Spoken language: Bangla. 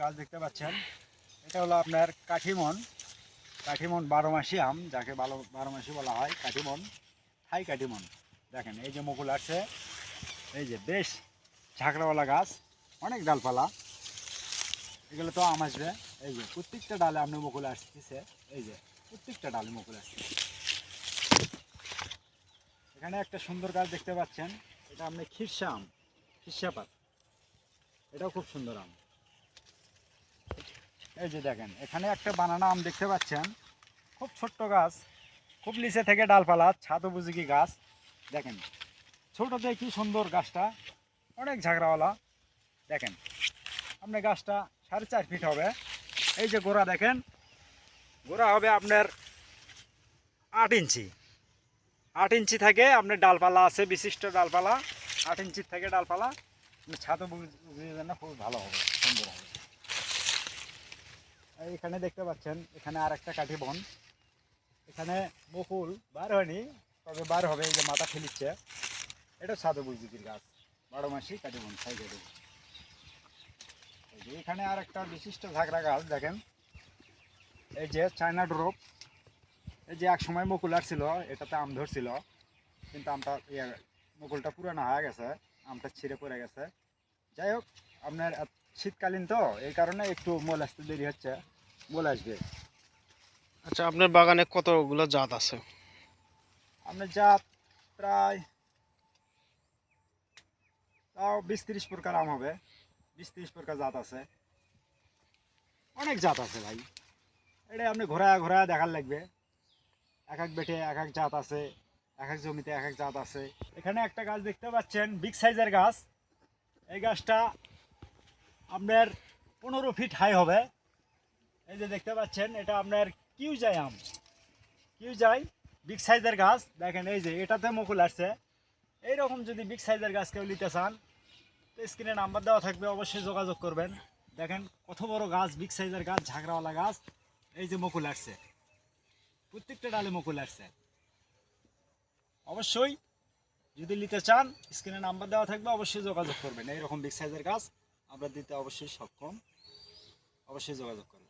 গাছ দেখতে পাচ্ছেন। এটা হলো আপনার কাঠিমন। কাঠিমন বারো মাসি আম, যাকে বারো বারো মাসি বলা হয়, কাঠিমন, থাই কাঠিমন। দেখেন, এই যে মুকুল আসছে। এই যে বেশ ঝাঁকড়াওয়ালা গাছ, অনেক ডালপালা। এগুলো তো আম আসবে। এই যে প্রত্যেকটা ডালে আপনি মুকুল আসতেছে। এই যে প্রত্যেকটা ডালে মুকুল আসছে। এখানে একটা সুন্দর গাছ দেখতে পাচ্ছেন। এটা আপনি খিরসা আম, খিরসা পাত। এটাও খুব সুন্দর আম। এই যে দেখেন, এখানে একটা বানানা আম দেখতে পাচ্ছেন। খুব ছোট্ট গাছ, খুব নিচে থেকে ডালপালা, ছাদ বুঝিকি গাছ। দেখেন ছোটোতে কি সুন্দর গাছটা, অনেক ঝাগড়াওয়ালা দেখেন আপনি গাছটা সাড়ে চার ফিট হবে। এই যে গোড়া দেখেন, গোড়া হবে আপনার আট ইঞ্চি। আট ইঞ্চি থেকে আপনার ডালপালা আছে, বিশিষ্ট ডালপালা। আট ইঞ্চির থেকে ডালপালা দেন না খুব ভালো হবে, সুন্দর হবে। এখানে দেখতে পাচ্ছেন, এখানে আর একটা কাঠি বন। এখানে বকুল, বার হয়নি, তবে বার হবে, এই যে মাথা ফেলিচ্ছে। এটা সাধু বুঝিকির গাছ, বারো মাসি কাঠি বন সাই এখানে আর একটা বিশিষ্ট ঝাঁকড়া গাছ, দেখেন। এই যে চায়না ড্রোপ, এই যে এক সময় মুকুল আসছিল, এটাতে আম ধরছিল, কিন্তু আমটা ইয়ে মুকুলটা পুরানো হয়ে গেছে, আমটা ছিঁড়ে পড়ে গেছে। যাই হোক, আপনার শীতকালীন তো এই কারণে একটু মোল আসতে দেরি হচ্ছে। মোল আসবে। আচ্ছা আপনার বাগানে কতগুলো জাত আছে? আপনার জাত প্রায় তাও বিশ তিরিশ প্রকার আম হবে। বিশ তিরিশ প্রকার জাত আছে। অনেক জাত আছে ভাই। এটা আপনি ঘোরায় ঘোরায় দেখার লাগবে। এক এক বেটে এক এক জাত আছে এক এক জমিতে এক এক জাত আছে। এখানে একটা গাছ দেখতে পাচ্ছেন বিগ সাইজের গাছ। এই গাছটা আপনার পনেরো ফিট হাই হবে। এই যে দেখতে পাচ্ছেন, এটা আপনার কিউ যায় আম। কিউ যায় বিগ সাইজের গাছ। দেখেন, এই যে এটাতে মুকুল আসছে। এইরকম যদি বিগ সাইজের গাছ কেউ নিতে চান, তো স্ক্রিনে নাম্বার দেওয়া থাকবে, অবশ্যই যোগাযোগ করবেন। দেখেন, কত বড় গাছ বিগ সাইজের গাছ, ঝাঁকড়াওয়ালা গাছ। এই যে মুকুল আসছে। প্রত্যেকটা ডালে মুকুল আসছে। অবশ্যই যদি নিতে চান স্ক্রিনে নাম্বার দেওয়া থাকবে, অবশ্যই যোগাযোগ করবেন। এইরকম বিগ সাইজের গাছ। আমরা দিতে অবশ্যই সক্ষম। অবশ্যই যোগাযোগ করবেন